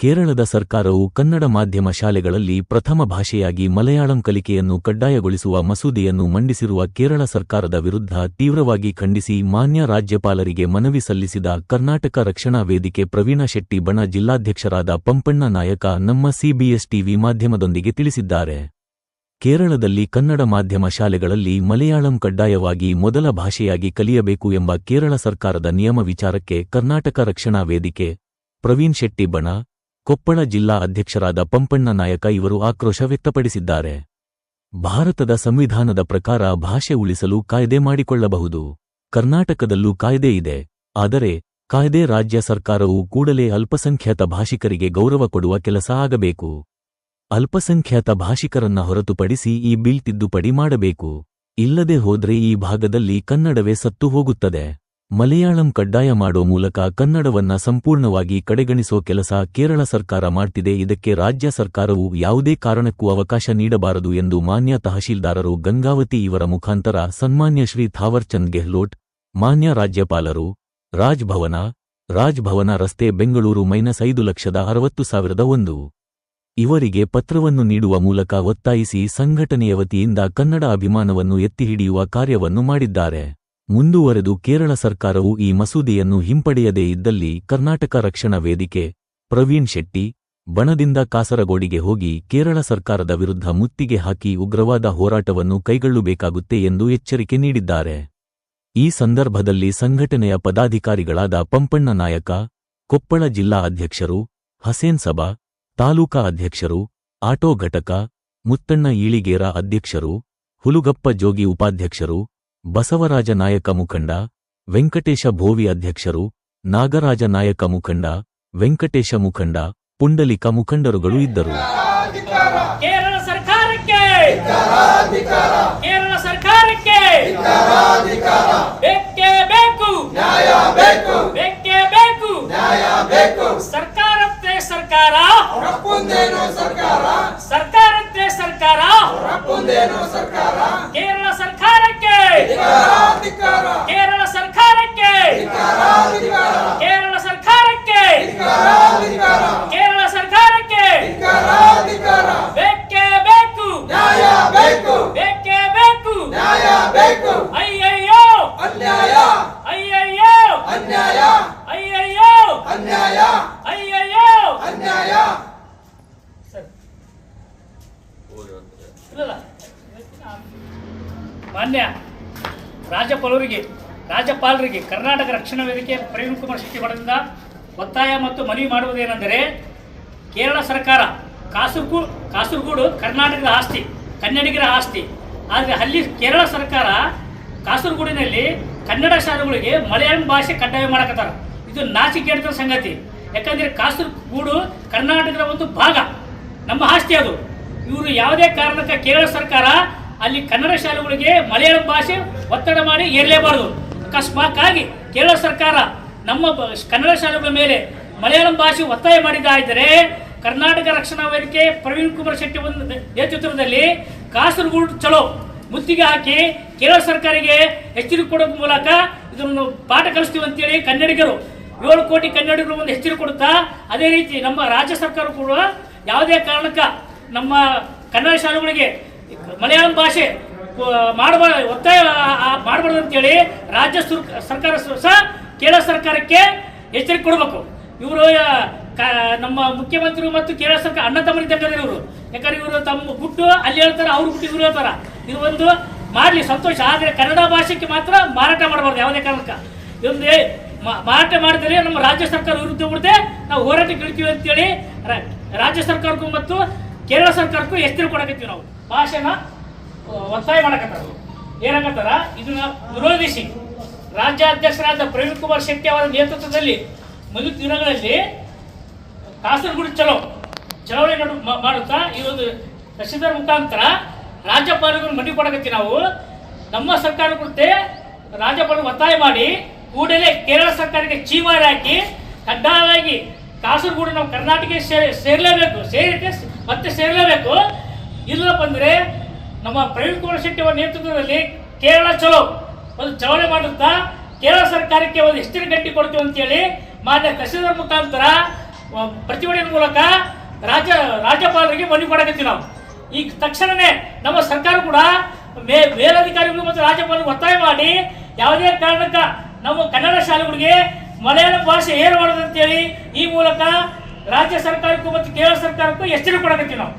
ಕೇರಳದ ಸರ್ಕಾರವು ಕನ್ನಡ ಮಾಧ್ಯಮ ಶಾಲೆಗಳಲ್ಲಿ ಪ್ರಥಮ ಭಾಷೆಯಾಗಿ ಮಲಯಾಳಂ ಕಲಿಕೆಯನ್ನು ಕಡ್ಡಾಯಗೊಳಿಸುವ ಮಸೂದೆಯನ್ನು ಮಂಡಿಸಿರುವ ಕೇರಳ ಸರ್ಕಾರದ ವಿರುದ್ಧ ತೀವ್ರವಾಗಿ ಖಂಡಿಸಿ ಮಾನ್ಯ ರಾಜ್ಯಪಾಲರಿಗೆ ಮನವಿ ಸಲ್ಲಿಸಿದ ಕರ್ನಾಟಕ ರಕ್ಷಣಾ ವೇದಿಕೆ ಪ್ರವೀಣ ಶೆಟ್ಟಿ ಬಣ ಜಿಲ್ಲಾಧ್ಯಕ್ಷರಾದ ಪಂಪಣ್ಣ ನಾಯಕ ನಮ್ಮ ಸಿಬಿಎಸ್ ಟಿವಿ ಮಾಧ್ಯಮದೊಂದಿಗೆ ತಿಳಿಸಿದ್ದಾರೆ. ಕೇರಳದಲ್ಲಿ ಕನ್ನಡ ಮಾಧ್ಯಮ ಶಾಲೆಗಳಲ್ಲಿ ಮಲಯಾಳಂ ಕಡ್ಡಾಯವಾಗಿ ಮೊದಲ ಭಾಷೆಯಾಗಿ ಕಲಿಯಬೇಕು ಎಂಬ ಕೇರಳ ಸರ್ಕಾರದ ನಿಯಮ ವಿಚಾರಕ್ಕೆ ಕರ್ನಾಟಕ ರಕ್ಷಣಾ ವೇದಿಕೆ ಪ್ರವೀಣ್ ಶೆಟ್ಟಿ ಬಣ ಕೊಪ್ಪಳ ಜಿಲ್ಲಾ ಅಧ್ಯಕ್ಷರಾದ ಪಂಪಣ್ಣ ನಾಯಕ ಇವರು ಆಕ್ರೋಶ ವ್ಯಕ್ತಪಡಿಸಿದ್ದಾರೆ. ಭಾರತದ ಸಂವಿಧಾನದ ಪ್ರಕಾರ ಭಾಷೆ ಉಳಿಸಲು ಕಾಯ್ದೆ ಮಾಡಿಕೊಳ್ಳಬಹುದು. ಕರ್ನಾಟಕದಲ್ಲೂ ಕಾಯ್ದೆ ಇದೆ. ಆದರೆ, ಕಾಯ್ದೆ ರಾಜ್ಯ ಸರ್ಕಾರವು ಕೂಡಲೇ ಅಲ್ಪಸಂಖ್ಯಾತ ಭಾಷಿಕರಿಗೆ ಗೌರವ ಕೊಡುವ ಕೆಲಸ ಆಗಬೇಕು. ಅಲ್ಪಸಂಖ್ಯಾತ ಭಾಷಿಕರನ್ನ ಹೊರತುಪಡಿಸಿ ಈ ಬಿಲ್ ತಿದ್ದುಪಡಿ ಮಾಡಬೇಕು. ಇಲ್ಲದೆ ಹೋದ್ರೆ ಈ ಭಾಗದಲ್ಲಿ ಕನ್ನಡವೇ ಸತ್ತು ಹೋಗುತ್ತದೆ. ಮಲಯಾಳಂ ಕಡ್ಡಾಯ ಮಾಡೋ ಮೂಲಕ ಕನ್ನಡವನ್ನ ಸಂಪೂರ್ಣವಾಗಿ ಕಡೆಗಣಿಸೋ ಕೆಲಸ ಕೇರಳ ಸರ್ಕಾರ ಮಾಡ್ತಿದೆ. ಇದಕ್ಕೆ ರಾಜ್ಯ ಸರ್ಕಾರವು ಯಾವುದೇ ಕಾರಣಕ್ಕೂ ಅವಕಾಶ ನೀಡಬಾರದು ಎಂದು ಮಾನ್ಯ ತಹಶೀಲ್ದಾರರು ಗಂಗಾವತಿ ಇವರ ಮುಖಾಂತರ ಸನ್ಮಾನ್ಯ ಶ್ರೀ ಥಾವರ್ಚಂದ್ ಗೆಹ್ಲೋಟ್, ಮಾನ್ಯ ರಾಜ್ಯಪಾಲರು, ರಾಜ್ಭವನ ರಾಜ್ಭವನ ರಸ್ತೆ ಬೆಂಗಳೂರು ಮೈನಸ್ ಐದು ಲಕ್ಷದ ಅರವತ್ತು ಸಾವಿರದ ಒಂದು. ಇವರಿಗೆ ಪತ್ರವನ್ನು ನೀಡುವ ಮೂಲಕ ಒತ್ತಾಯಿಸಿ ಸಂಘಟನೆಯ ವತಿಯಿಂದ ಕನ್ನಡ ಅಭಿಮಾನವನ್ನು ಎತ್ತಿಹಿಡಿಯುವ ಕಾರ್ಯವನ್ನು ಮಾಡಿದ್ದಾರೆ. ಮುಂದುವರೆದು ಕೇರಳ ಸರ್ಕಾರವು ಈ ಮಸೂದೆಯನ್ನು ಹಿಂಪಡೆಯದೇ ಇದ್ದಲ್ಲಿ ಕರ್ನಾಟಕ ರಕ್ಷಣಾ ವೇದಿಕೆ, ಪ್ರವೀಣ್ ಶೆಟ್ಟಿ, ಬಣದಿಂದ ಕಾಸರಗೋಡಿಗೆ ಹೋಗಿ ಕೇರಳ ಸರ್ಕಾರದ ವಿರುದ್ಧ ಮುತ್ತಿಗೆ ಹಾಕಿ ಉಗ್ರವಾದ ಹೋರಾಟವನ್ನು ಕೈಗೊಳ್ಳಬೇಕಾಗುತ್ತೆ ಎಂದು ಎಚ್ಚರಿಕೆ ನೀಡಿದ್ದಾರೆ. ಈ ಸಂದರ್ಭದಲ್ಲಿ ಸಂಘಟನೆಯ ಪದಾಧಿಕಾರಿಗಳಾದ ಪಂಪಣ್ಣ ನಾಯಕ, ಕೊಪ್ಪಳ ಜಿಲ್ಲಾ ಅಧ್ಯಕ್ಷರು, ಹಸೇನ್ ಸಭಾ, ತಾಲೂಕಾ ಅಧ್ಯಕ್ಷರು, ಆಟೋ ಘಟಕ, ಮುತ್ತಣ್ಣ ಈಳಿಗೇರ ಅಧ್ಯಕ್ಷರು, ಹುಲುಗಪ್ಪ ಜೋಗಿ ಉಪಾಧ್ಯಕ್ಷರು ಬಸವರಾಜ ನಾಯಕ ಮುಖಂಡ ವೆಂಕಟೇಶ ಭೋವಿ ಅಧ್ಯಕ್ಷರು, ನಾಗರಾಜ ನಾಯಕ ಮುಖಂಡ ವೆಂಕಟೇಶ ಮುಖಂಡ, ಪುಂಡಲಿಕ ಮುಖಂಡರುಗಳು ಇದ್ದರು. ಕೇರಳ ಸರ್ಕಾರ ಸರ್ಕಾರ! ಕೇರಳ ಸರ್ಕಾರಕ್ಕೆ ಕೇರಳ ಸರ್ಕಾರಕ್ಕೆ ಕೇರಳ ಸರ್ಕಾರಕ್ಕೆ ಬೇಕೇ ಬೇಕು ಬೇಕೇ ಬೇಕು ಅಯ್ಯಯ್ಯೋ ಅಯ್ಯಯ್ಯೋ ಅಯ್ಯಯ್ಯೋ ಅಯ್ಯಯ್ಯೋ ಸರ್. ಇಲ್ಲಲ್ಲ. ಮಾನ್ಯ ರಾಜ್ಯಪಾಲರಿಗೆ ರಾಜ್ಯಪಾಲರಿಗೆ ಕರ್ನಾಟಕ ರಕ್ಷಣಾ ವೇದಿಕೆ ಪ್ರವೀಣ್ ಕುಮಾರ್ ಶೆಟ್ಟಿ ಒತ್ತಾಯ ಮತ್ತು ಮನವಿ ಮಾಡುವುದೇನೆಂದರೆ ಕೇರಳ ಸರ್ಕಾರ ಕಾಸರಗೂಡು ಕಾಸರಗೂಡು ಕರ್ನಾಟಕದ ಆಸ್ತಿ, ಕನ್ನಡಿಗರ ಆಸ್ತಿ. ಆದರೆ ಅಲ್ಲಿ ಕೇರಳ ಸರ್ಕಾರ ಕಾಸರಗೂಡಿನಲ್ಲಿ ಕನ್ನಡ ಶಾಲೆಗಳಿಗೆ ಮಲಯಾಳಂ ಭಾಷೆ ಕಡ್ಡಾಯ ಮಾಡಕತ್ತಾರ. ಇದು ನಾಚಿಕೆಡ್ತ ಸಂಗತಿ. ಯಾಕಂದರೆ ಕಾಸರಗೂಡು ಕರ್ನಾಟಕದ ಒಂದು ಭಾಗ, ನಮ್ಮ ಆಸ್ತಿ ಅದು. ಇವರು ಯಾವುದೇ ಕಾರಣಕ್ಕೆ ಕೇರಳ ಸರ್ಕಾರ ಅಲ್ಲಿ ಕನ್ನಡ ಶಾಲೆಗಳಿಗೆ ಮಲಯಾಳಂ ಭಾಷೆ ಒತ್ತಡ ಮಾಡಿ ಏರಲೇಬಾರದು. ಅಕಸ್ಮಾತ್ ಆಗಿ ಕೇರಳ ಸರ್ಕಾರ ನಮ್ಮ ಕನ್ನಡ ಶಾಲೆಗಳ ಮೇಲೆ ಮಲಯಾಳಂ ಭಾಷೆ ಒತ್ತಾಯ ಮಾಡಿದ್ದಾಯಿದ್ದರೆ ಕರ್ನಾಟಕ ರಕ್ಷಣಾ ವೇದಿಕೆ ಪ್ರವೀಣ್ ಕುಮಾರ್ ಶೆಟ್ಟಿ ಒಂದು ನೇತೃತ್ವದಲ್ಲಿ ಕಾಸರಗೋಡು ಚಲೋ ಮುತ್ತಿಗೆ ಹಾಕಿ ಕೇರಳ ಸರ್ಕಾರಿಗೆ ಎಚ್ಚರಿಕೆ ಕೊಡೋ ಮೂಲಕ ಇದನ್ನು ಪಾಠ ಕಲಿಸ್ತೀವಿ ಅಂತೇಳಿ ಕನ್ನಡಿಗರು ಏಳು ಕೋಟಿ ಕನ್ನಡಿಗರು ಒಂದು ಎಚ್ಚರಿಕೆ ಕೊಡುತ್ತಾ ಅದೇ ರೀತಿ ನಮ್ಮ ರಾಜ್ಯ ಸರ್ಕಾರ ಕೂಡ ಯಾವುದೇ ಕಾರಣಕ್ಕ ನಮ್ಮ ಕನ್ನಡ ಶಾಲೆಗಳಿಗೆ ಮಲಯಾಳಂ ಭಾಷೆ ಮಾಡಬಾರ್ದು ಒತ್ತಾಯ ಮಾಡಬಾರ್ದು ಅಂತೇಳಿ ರಾಜ್ಯ ಸುರ್- ಸರ್ಕಾರ ಸಹ ಕೇರಳ ಸರ್ಕಾರಕ್ಕೆ ಎಚ್ಚರಿಕೆ ಕೊಡಬೇಕು. ಇವರು ನಮ್ಮ ಮುಖ್ಯಮಂತ್ರಿ ಮತ್ತು ಕೇರಳ ಸರ್ಕಾರ ಅಣ್ಣ ತಮ್ಮರಿದ್ದಾರೆ ಇವರು. ಯಾಕಂದ್ರೆ ಇವರು ತಮ್ಮ ಗುಟ್ಟು ಅಲ್ಲಿ ಹೇಳ್ತಾರೆ, ಅವ್ರ ಗುಟ್ಟು ಇವರು ಹೇಳ್ತಾರ. ಇದು ಒಂದು ಮಾಡಲಿ, ಸಂತೋಷ. ಆದರೆ ಕನ್ನಡ ಭಾಷೆಗೆ ಮಾತ್ರ ಮಾರಾಟ ಮಾಡಬಾರ್ದು ಯಾವುದೇ ಕಾರಣಕ್ಕೆ. ಇದೊಂದು ಮಾರಾಟ ಮಾಡಿದರೆ ನಮ್ಮ ರಾಜ್ಯ ಸರ್ಕಾರ ವಿರುದ್ಧ ಬಿಡದೆ ನಾವು ಹೋರಾಟ ಗೆಲ್ತೀವಿ ಅಂತೇಳಿ ರಾಜ್ಯ ಸರ್ಕಾರಕ್ಕೂ ಮತ್ತು ಕೇರಳ ಸರ್ಕಾರಕ್ಕೂ ಎಚ್ಚರಿಕೆ ಕೊಡಕತ್ತೀವಿ ನಾವು. ಭಾಷೆನ ಒತ್ತಾಯ ಮಾಡಕತ್ತಾರ. ಏನಾಗತ್ತಾರ ಇದನ್ನ ವಿರೋಧಿಸಿ ರಾಜ್ಯಾಧ್ಯಕ್ಷರಾದ ಪ್ರವೀಣ್ ಕುಮಾರ್ ಶೆಟ್ಟಿ ಅವರ ನೇತೃತ್ವದಲ್ಲಿ ಮುಂದಿನ ದಿನಗಳಲ್ಲಿ ಕಾಸರಗೋಡು ಚಲೋ, ಚಳವಳಿ ಮಾಡುತ್ತಾ ಈ ಒಂದು ತಹಶೀಲ್ದಾರ್ ಮುಖಾಂತರ ರಾಜ್ಯಪಾಲರು ಮನವಿ ಕೊಡಕತ್ತಿ ನಾವು. ನಮ್ಮ ಸರ್ಕಾರ ಕುರಿತೆ ರಾಜ್ಯಪಾಲರು ಒತ್ತಾಯ ಮಾಡಿ ಕೂಡಲೇ ಕೇರಳ ಸರ್ಕಾರಕ್ಕೆ ಚೀಮಾರಿ ಹಾಕಿ ಕಡ್ಡಾಯವಾಗಿ ಕಾಸರಗೂಡು ನಾವು ಕರ್ನಾಟಕ ಸೇರಿ, ಸೇರಲೇಬೇಕು, ಸೇರಿಕೆ ಮತ್ತೆ ಸೇರಲೇಬೇಕು. ಇಲ್ಲಪ್ಪ ಅಂದರೆ ನಮ್ಮ ಪ್ರವೀಣ್ ಕುಮಾರ್ ಶೆಟ್ಟಿ ಅವರ ನೇತೃತ್ವದಲ್ಲಿ ಕೇರಳ ಚಲೋ. ಒಂದು ಚಳವಳಿ ಮಾಡುತ್ತಾ ಕೇರಳ ಸರ್ಕಾರಕ್ಕೆ ಒಂದು ಹೆಚ್ಚಿನ ಗಟ್ಟಿ ಕೊಡ್ತೀವಿ ಅಂತೇಳಿ ಮಾನ್ಯ ತಹಸೀಲ್ದಾರ್ ಮುಖಾಂತರ ಪ್ರತಿಭಟನೆ ಮೂಲಕ ರಾಜ್ಯ, ರಾಜ್ಯಪಾಲರಿಗೆ ಮನವಿ ಕೊಡಕತ್ತೀವಿ ನಾವು. ಈಗ ತಕ್ಷಣವೇ ನಮ್ಮ ಸರ್ಕಾರ ಕೂಡ ಮೇ, ಮೇಲಧಿಕಾರಿಗಳು ಮತ್ತು ರಾಜ್ಯಪಾಲರಿಗೆ ಒತ್ತಾಯ ಮಾಡಿ ಯಾವುದೇ ಕಾರಣಕ್ಕ ನಮ್ಮ ಕನ್ನಡ ಶಾಲೆಗಳಿಗೆ ಮಲಯಾಳ ಭಾಷೆ ಏನು ಮಾಡೋದಂತೇಳಿ ಈ ಮೂಲಕ ರಾಜ್ಯ ಸರ್ಕಾರಕ್ಕೂ ಮತ್ತು ಕೇರಳ ಸರ್ಕಾರಕ್ಕೂ ಎಚ್ಚರಿಕೆ ಕೊಡಕತ್ತೀವಿ ನಾವು.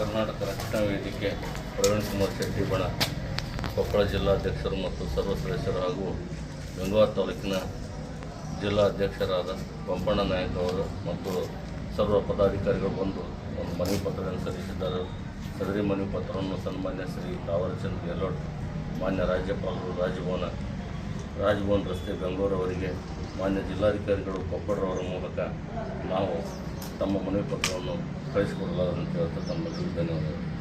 ಕರ್ನಾಟಕ ರಕ್ಷಣಾ ವೇದಿಕೆ ಪ್ರವೀಣ್ ಕುಮಾರ್ ಶೆಟ್ಟಿ ಬಣ ಕೊಪ್ಪಳ ಜಿಲ್ಲಾಧ್ಯಕ್ಷರು ಮತ್ತು ಸರ್ವ ಸದಸ್ಯರು ಹಾಗೂ ಗಂಗವಾರ ತಾಲೂಕಿನ ಜಿಲ್ಲಾಧ್ಯಕ್ಷರಾದ ಪಂಪಣ್ಣ ನಾಯಕ್ ಅವರು ಮತ್ತು ಸರ್ವ ಪದಾಧಿಕಾರಿಗಳು ಬಂದು ಒಂದು ಮನವಿ ಪತ್ರವನ್ನು ಸಲ್ಲಿಸಿದ್ದಾರೆ ಸದರಿ ಮನವಿ ಪತ್ರವನ್ನು ಸನ್ಮಾನ್ಯ ಶ್ರೀ ತಾವರಚಂದ್ರ ಗೆಹ್ಲೋಟ್ ಮಾನ್ಯ ರಾಜ್ಯಪಾಲರು ರಾಜಭವನ, ರಾಜಭವನ್ ರಸ್ತೆ ಬೆಂಗಳೂರು ಅವರಿಗೆ, ಮಾನ್ಯ ಜಿಲ್ಲಾಧಿಕಾರಿಗಳು ಕೊಪ್ಪಳರವರ ಮೂಲಕ ನಾವು ತಮ್ಮ ಮನವಿ ಪತ್ರವನ್ನು ಕಳಿಸಿಕೊಡಲಾರಂತ ಹೇಳ್ತಾ ತಮ್ಮ ಧನ್ಯವಾದಗಳು